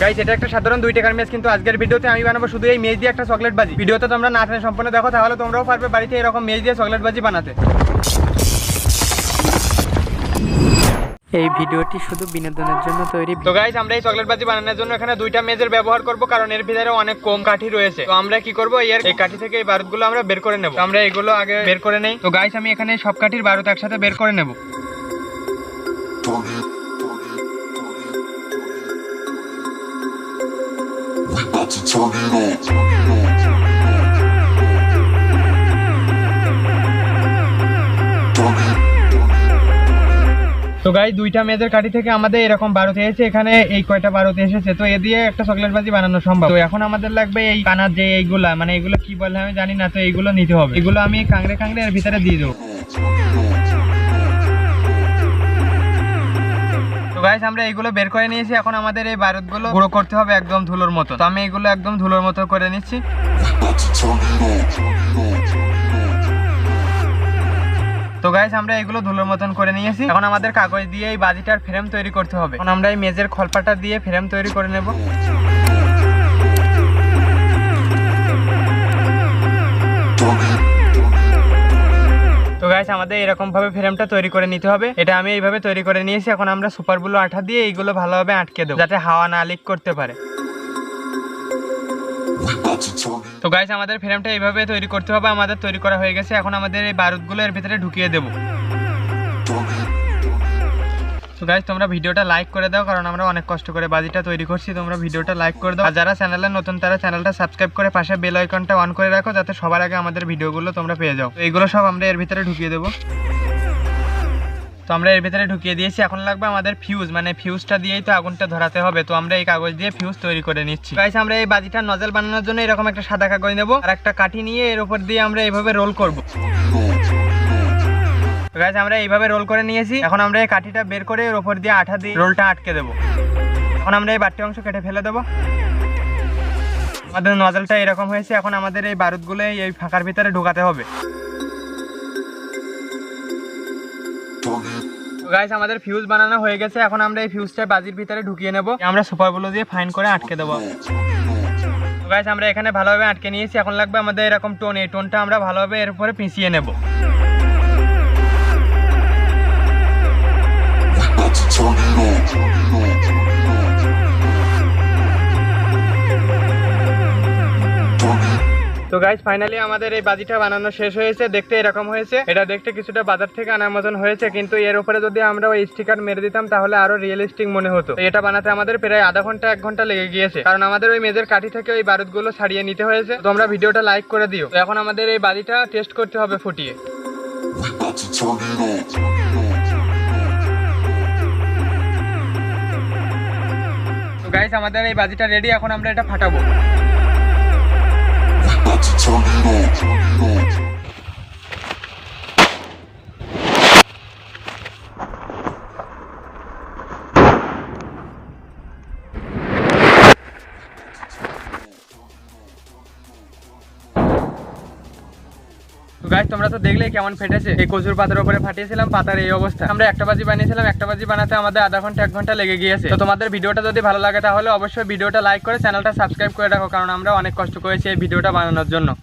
Guys এটা একটা সাধারণ দুই টাকার মেজ কিন্তু আজকের ভিডিওতে আমি বানাবো শুধু এই মেজ দিয়ে একটা চকলেট বাজি। ভিডিওতে তোমরা না টেনে সম্পূর্ণ দেখো তাহলে তোমরাও পারবে বাড়িতে এরকম মেজ দিয়ে চকলেট বাজি বানাতে। এই ভিডিওটি শুধু বিনোদনের জন্য তৈরি তো গাইস আমরা এই চকলেট বাজি বানানোর জন্য এখানে দুইটা মেজের ব্যবহার করব কারণ এর ভিতরে অনেক কম কাঠি রয়েছে। তো আমরা কি করব এর এই কাঠি থেকে এই বারুদগুলো আমরা বের করে নেব। আমরা এগুলো আগে বের করে নেই। তো গাইস আমি এখানে সব কাঠির বারুদ একসাথে বের করে নেব। About to turn it on. তো গাইস দুইটা মেয়েদের কাঠি থেকে আমাদের এরকম বারুদ এসেছে। এখানে এই কয়টা বারুদ এসেছে? তো এ দিয়ে একটা চকলেট বাজি বানানো সম্ভব। তো এখন আমাদের লাগবে এই কানার যে এইগুলা মানে এগুলো কি বলে আমি জানি না, তো এইগুলো নিতে হবে। এগুলো আমি কাংড়ে কাংড়ে এর ভিতরে দিয়ে দেবো। গাইস আমরা এগুলো বের করে নিয়েছি। এখন আমাদের এই বারুদগুলো গুঁড়ো করতে হবে একদম ধুলোর মতো। তো আমি এগুলো একদম ধুলোর মতো করে নিচ্ছি. তো গাইস আমরা এগুলো ধুলোর মতন করে নিয়েছি। এখন আমাদের কাগজ দিয়ে এই বাজিটার ফ্রেম তৈরি করতে হবে। এখন আমরা এই মেজের খলপাটা দিয়ে ফ্রেম তৈরি করে নেব। গাইস আমাদের এরকম ভাবে ফ্রেমটা তৈরি করে নিতে হবে এটা আমি এইভাবে তৈরি করে নিয়েছি, এখন আমরা সুপার ব্লু আঠা দিয়ে এইগুলো ভালোভাবে আটকে দেবো, যাতে হাওয়া না লিক করতে পারে. তো গাইস আমাদের ফ্রেমটা এইভাবে তৈরি করতে হবে, আমাদের তৈরি করা হয়ে গেছে, এখন আমাদের এই বারুদগুলো এর ভিতরে ঢুকিয়ে দেবো তো গাইস তোমরা ভিডিওটা লাইক করে দাও, কারণ আমরা অনেক কষ্ট করে বাজিটা তৈরি করছি। তোমরা ভিডিওটা লাইক করে দাও। আর যারা চ্যানেলে নতুন, তারা চ্যানেলটা সাবস্ক্রাইব করে পাশে বেল আইকনটা অন করে রাখো, যাতে সবার আগে আমাদের ভিডিওগুলো তোমরা পেয়ে যাও। এইগুলো সব আমরা এর ভিতরে ঢুকিয়ে দেবো। তো আমরা এর ভিতরে ঢুকিয়ে দিয়েছি। এখন লাগবে আমাদের ফিউজ মানে ফিউজটা দিয়েই তো আগুনটা ধরাতে হবে। তো আমরা এই কাগজ দিয়ে ফিউজ তৈরি করে নিচ্ছি। গাইস আমরা এই বাজিটার নজল বানানোর জন্য এরকম একটা সাদা কাগজ নেব। আর একটা কাঠি নিয়ে এর উপর দিয়ে আমরা এইভাবে রোল করব। তো গাইস আমরা এইভাবে রোল করে নিয়েছি। এখন আমরা এই কাঠিটা বের করে এর উপর দিয়ে আঠা দিয়ে রোলটা আটকে দেবো। এখন আমরা এই বাড়তি অংশ কেটে ফেলে দেবো। আমাদের নজলটা এরকম হয়েছে, এখন আমাদের এই বারুদগুলো এই ফাঁকার ভিতরে ঢোকাতে হবে। গাইস আমাদের ফিউজ বানানো হয়ে গেছে, এখন আমরা এই ফিউজটা বাজির ভিতরে ঢুকিয়ে নেব। আমরা সুপার ব্লু দিয়ে ফাইন করে আটকে দেবো। গাইস আমরা এখানে ভালোভাবে আটকে নিয়েছি, এখন লাগবে আমাদের এরকম টোন এই টোনটা আমরা ভালোভাবে এর উপরে পিছিয়ে নেব। তো গাইস ফাইনালি আমাদের এই বাজিটা বানানো শেষ হয়েছে। দেখতে এরকম হয়েছে। এটা দেখতে কিছুটা বাজার থেকে আনার মতন হয়েছে, কিন্তু এর উপরে যদি আমরা ওই স্টিকার মেরে দিতাম, তাহলে আরও রিয়েলিস্টিক মনে হতো। এটা বানাতে আমাদের প্রায় আধা ঘণ্টা, এক ঘণ্টা লেগে গিয়েছে। কারণ আমাদের ওই মেজের কাঠি থেকে ওই বারুদগুলো ছাড়িয়ে নিতে হয়েছে। তোমরা ভিডিওটা লাইক করে দিও। এখন আমাদের এই বাজিটা টেস্ট করতে হবে ফুটিয়ে। গাইস আমাদের এই বাজিটা রেডি এখন আমরা এটা ফাটাবো। তো গাইস তোমরা তো দেখলে কেমন ফেটেছে। এই কচুর পাতার উপরে ফাটিয়েছিলাম, পাতার এই অবস্থা। আমরা একটা বাজি বানিয়েছিলাম, একটা বাজি বানাতে আমাদের আধা ঘণ্টা, এক ঘণ্টা লেগে গিয়েছে। তো তোমাদের ভিডিওটা যদি ভালো লাগে তাহলে অবশ্যই ভিডিওটা লাইক করে চ্যানেলটা সাবস্ক্রাইব করে রাখো, কারণ আমরা অনেক কষ্ট করেছি এই ভিডিওটা বানানোর জন্য।